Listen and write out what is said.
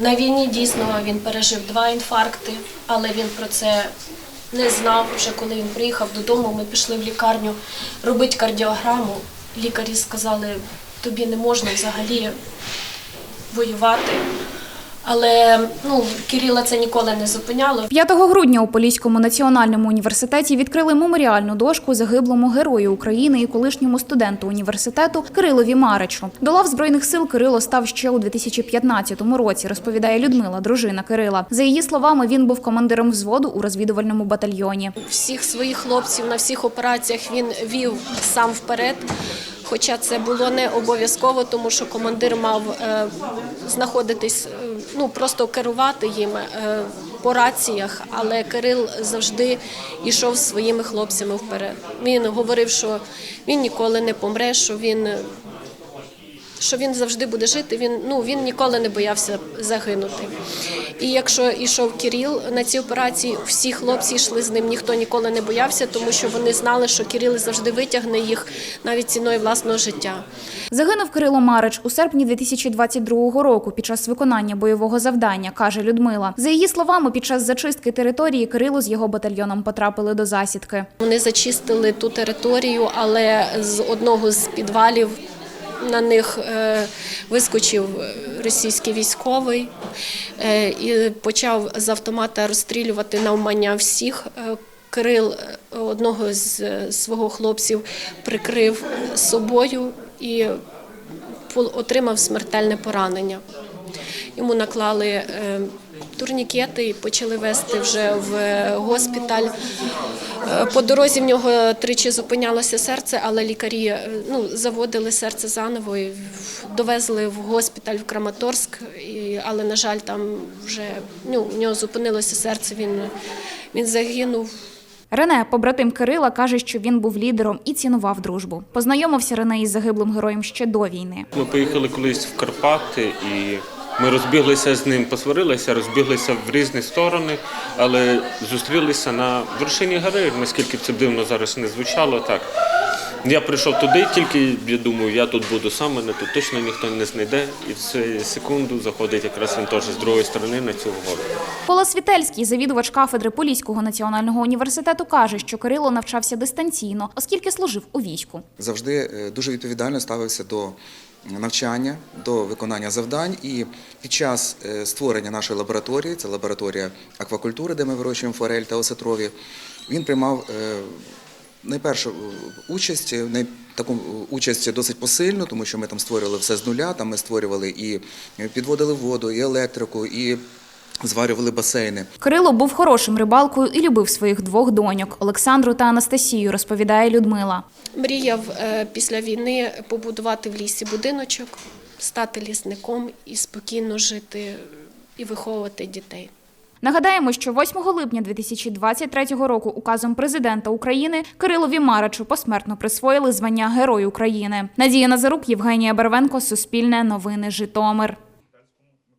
На війні дійсно він пережив два інфаркти, але він про це не знав. Вже коли він приїхав додому, ми пішли в лікарню робити кардіограму. Лікарі сказали, тобі не можна взагалі воювати. Але ну, Кирила це ніколи не зупиняло. 5 грудня у Поліському національному університеті відкрили меморіальну дошку загиблому герою України і колишньому студенту університету Кирилові Маричу. До лав збройних сил Кирило став ще у 2015 році, розповідає Людмила, дружина Кирила. За її словами, він був командиром взводу у розвідувальному батальйоні. всіх своїх хлопців на всіх операціях він вів сам вперед. Хоча це було не обов'язково, тому що командир мав е, знаходитись, ну просто керувати їм е, по раціях, але Кирил завжди йшов своїми хлопцями вперед. Він говорив, що він ніколи не помре, що він що він завжди буде жити. Він ну він ніколи не боявся загинути. І якщо йшов Кирил на ці операції, всі хлопці йшли з ним. Ніхто ніколи не боявся, тому що вони знали, що Кирил завжди витягне їх навіть ціною власного життя. Загинув Кирило Марич у серпні 2022 року під час виконання бойового завдання, каже Людмила. За її словами, під час зачистки території Кирило з його батальйоном потрапили до засідки. Вони зачистили ту територію, але з одного з підвалів на них е, вискочив е, російський військовий е, і почав з автомата розстрілювати навмання всіх. Кирил одного з свого хлопців прикрив собою і отримав смертельне поранення. Йому наклали турнікети і почали вести вже в госпіталь. Е, По дорозі в нього тричі зупинялося серце, але лікарі е, ну, заводили серце заново і довезли в госпіталь в Краматорськ, і, але, на жаль, там вже ну, в нього зупинилося серце, він, він загинув. Рене, побратим Кирила, каже, що він був лідером і цінував дружбу. Познайомився Рене із загиблим героєм ще до війни. Ми поїхали колись в Карпати і ми розбіглися з ним, посварилися, розбіглися в різні сторони, але зустрілися на вершині гори, наскільки це дивно зараз не звучало. Так. Я прийшов туди, тільки я думаю, я тут буду сам, мене тут точно ніхто не знайде. І в цю секунду заходить якраз він теж з другої сторони на цю гору. Пола Світельський, завідувач кафедри Поліського національного університету, каже, що Кирило навчався дистанційно, оскільки служив у війську. завжди е, дуже відповідально ставився до навчання, до виконання завдань. І під час е, створення нашої лабораторії, це лабораторія аквакультури, де ми вирощуємо форель та осетрові, він приймав е, найпершу е, участь, таку участь досить посильну, тому що ми там створювали все з нуля. Там ми створювали і підводили воду, і електрику, і зварювали басейни. Кирило був хорошим рибалкою і любив своїх двох доньок Олександру та Анастасію, розповідає Людмила. Мріяв е, після війни побудувати в лісі будиночок, стати лісником і спокійно жити і виховувати дітей. Нагадаємо, що 8 липня 2023 року указом президента України Кирилові Маричу посмертно присвоїли звання Герой України. Надія Назарук, Євгенія Барвенко, Суспільне новини, Житомир.